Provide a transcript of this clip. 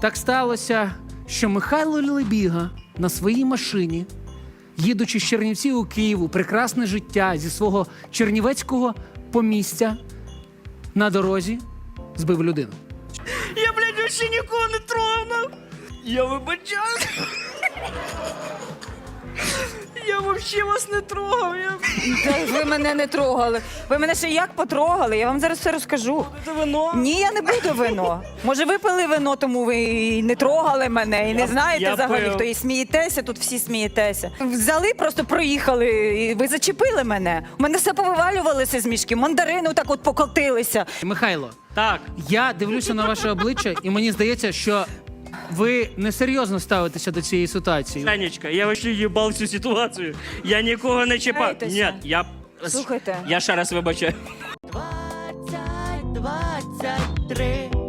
Так сталося, що Михайло Лебіга на своїй машині, їдучи з Чернівців у Київ у прекрасне життя зі свого чернівецького помістя на дорозі збив людину. Я, блядь, ще нікого не тронув. Я вибачаюсь. Взагалі вас не трогав. Я Та Ви мене не трогали. Ви мене ще як потрогали? Я вам зараз все розкажу. це вино. Ні, я не буду вино. Може, ви пили вино, тому ви і не трогали мене, і не Я- знаєте я взагалі, пив. хто і смієтеся, тут всі смієтеся. Взяли, просто проїхали, і ви зачепили мене. У мене все повивалювалося з мішки, мандарини так от покотилися. Михайло, Так. я дивлюся на ваше обличчя, і мені здається, що ви несерйозно ставитеся до цієї ситуації. Танечка, я вообще їбав цю ситуацію. Я нікого не чіпав. Ні, я. Слухайте. Я ще раз вибачаю. 20, 23.